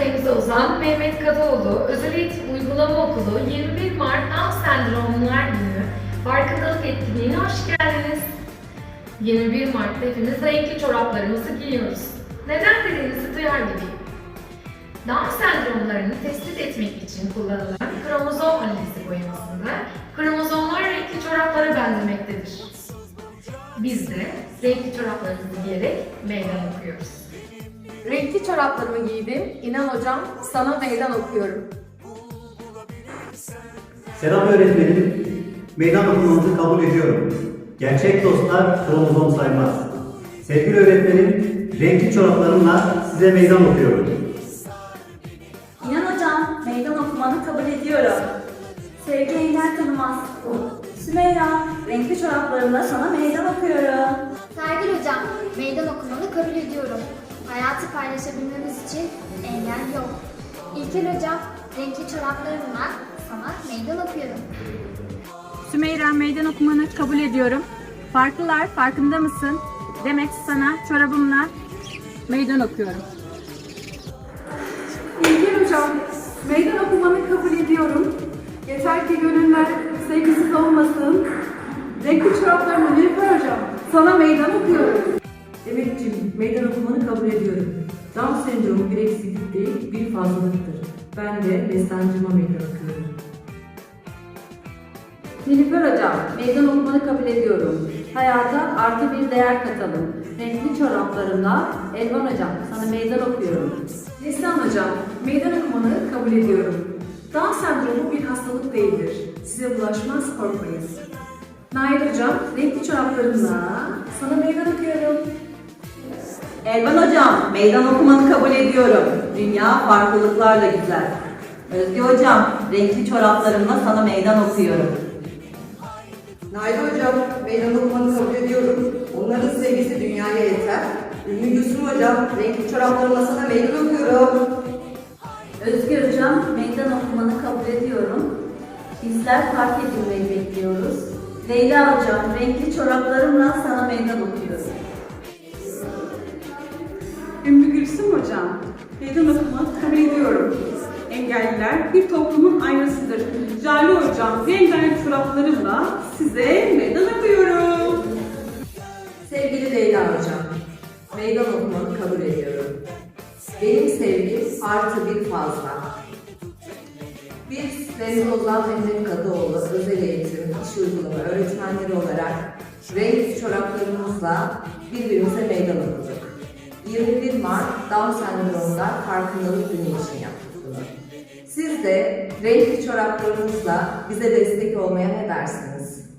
Remzi Ozan, Mehmet Kadıoğlu, Özel Eğitim Uygulama Okulu 21 Mart Down Sendromlular Günü farkındalık etkinliğine hoş geldiniz. 21 Mart'ta hepimiz renkli çoraplarımızı giyiyoruz. Neden dediğinizi duyar gibiyim. Down sendromlarını tespit etmek için kullanılan kromozom analizi boyamasında kromozomlar renkli çoraplara benzemektedir. Biz de renkli çoraplarımızı giyerek meydan okuyoruz. Renkli çoraplarımı giydim. İnan hocam sana meydan okuyorum. Selam öğretmenim. Meydan okumanızı kabul ediyorum. Gerçek dostlar kromozom saymaz. Sevgili öğretmenim, renkli çoraplarımla size meydan okuyorum. İnan hocam, meydan okumanı kabul ediyorum. Sevgi engel tanımaz. Sümeyra, renkli çoraplarımla sana meydan okuyorum. Sergil Hocam, meydan okumanı kabul ediyorum. Hayatı paylaşabilmemiz için engel yok. İlker Hocam, renkli çoraplarımla sana meydan okuyorum. Sümeyra meydan okumanı kabul ediyorum. Farklılar farkında mısın? Demek sana çorabımla meydan okuyorum. İlker hocam, meydan okumanı kabul ediyorum. Yeter ki gönüller sevgisiz olmasın. Renkli çoraplarımı Nilüfer hocam, sana meydan okuyorum. Kabul ediyorum. Down sendromu bir eksiklik değil, bir fazlalıktır. Ben de Beslancıma meydan okuyorum. Nilüfer Hocam, meydan okumanı kabul ediyorum. Hayata artı bir değer katalım. Renkli çoraplarımla Elvan Hocam, sana meydan okuyorum. Neslihan Hocam, meydan okumanı kabul ediyorum. Down sendromu bir hastalık değildir. Size bulaşmaz, korkmayın. Nail Hocam, renkli çoraplarımla sana meydan okuyorum. Elvan hocam, meydan okumanı kabul ediyorum. Dünya farklılıklarla güzel. Özge hocam, renkli çoraplarımla sana meydan okuyorum. Nail Hocam, meydan okumanı kabul ediyorum. Onların sevgisi dünyaya yeter. Ünlü Gülsüm Hocam, renkli çoraplarımla sana meydan okuyorum. Özgür Hocam, meydan okumanı kabul ediyorum. Bizler fark edilmeyi bekliyoruz. Leyla Hocam, renkli çoraplarımla sana meydan okuyorum. Gülsüm Hocam, meydan okumanı kabul ediyorum. Engelliler bir toplumun aynasıdır. Jale Hocam, rengarenk çoraplarımla size meydan okuyorum. Sevgili Leyla Hocam, meydan okumanı kabul ediyorum. Benim sevgim artı bir fazla. Biz Remzi Ozan Mehmet Kadıoğlu özel eğitim, iş uygulama öğretmenleri olarak renk çoraplarımızla birbirimize meydan okuduk. 21 Mart Down sendromunda farkındalık günü için yaptık bunu. Siz de renkli çoraplarınızla bize destek olmaya ne dersiniz?